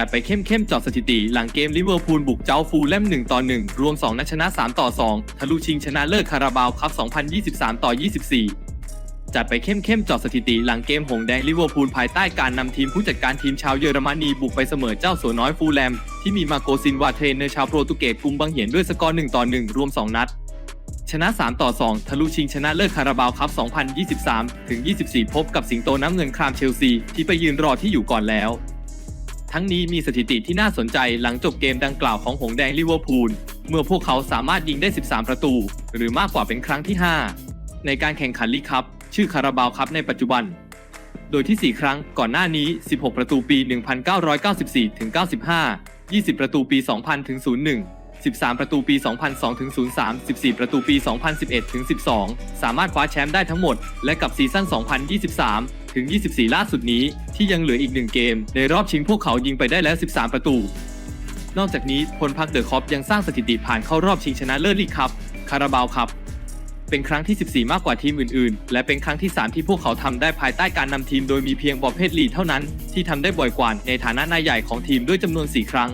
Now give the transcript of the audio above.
จัดไปเข้มเข้มๆจาะสถิติ หลังเกมลิเวอร์พูลบุกเจ้าฟูลแลม1ต่อ1รวม 2 นัดชนะ 3 ต่อ 2 ทะลุชิงชนะเลิศคาราบาวครับ2023 ต่อ 24 จัดไปเข้มเข้มๆจาะสถิติ หลังเกมหงแดงลิเวอร์พูลภายใต้การนำทีมผู้จัดการทีมชาวเยอรมนีบุกไปเสมอเจ้าสัวน้อยฟูลแลม ที่มีมาโกซินวาเทรนเนอร์ชาวโปรตุเกสกุมบังเหียนด้วยสกอร์1ต่อ1รวม 2 นัดชนะ 3 ต่อ 2 ทะลุชิงชนะเลิศคาราบาวครับ2023 ถึง 24 พบกับสิงโตน้ำเงินครามเชลซี ที่ไปยืนรอที่อยู่ก่อนแล้ว ทั้งนี้มีสถิติที่น่าสนใจหลังจบเกมดังกล่าวของหงแดงลิเวอร์พูล เมื่อพวกเขาสามารถยิงได้ 13 ประตู หรือมากกว่าเป็นครั้งที่ 5 ในการแข่งขันลีกคัพชื่อคาราบาวครับในปัจจุบัน โดยที่ 4 ครั้งก่อนหน้านี้ 16 ประตูปี 1994-95 20 ประตูปี 2000-01 13 ประตูปี 2002 ถึง 03 14 ประตูปี 2011 ถึง 12 สามารถคว้าแชมป์ได้ทั้งหมด และกับซีซั่น 2023 ถึง 24 ล่าสุดนี้ ที่ยังเหลืออีกหนึ่งเกม ในรอบชิงพวกเขายิงไปได้แล้ว 13 ประตู นอกจากนี้พลพักเดอะคอปยังสร้างสถิติผ่านเข้ารอบชิงชนะเลิศลีกคัพคาราบาวคัพเป็นครั้งที่ 14 มากกว่าทีมอื่นๆ และเป็นครั้งที่ 3 ที่พวกเขาทำได้ภายใต้การนำทีมโดยมีเพียงบอบเพดลีเท่านั้น ที่ทำได้บ่อยกว่าในฐานะนายใหญ่ของทีมด้วยจำนวน 4 ครั้ง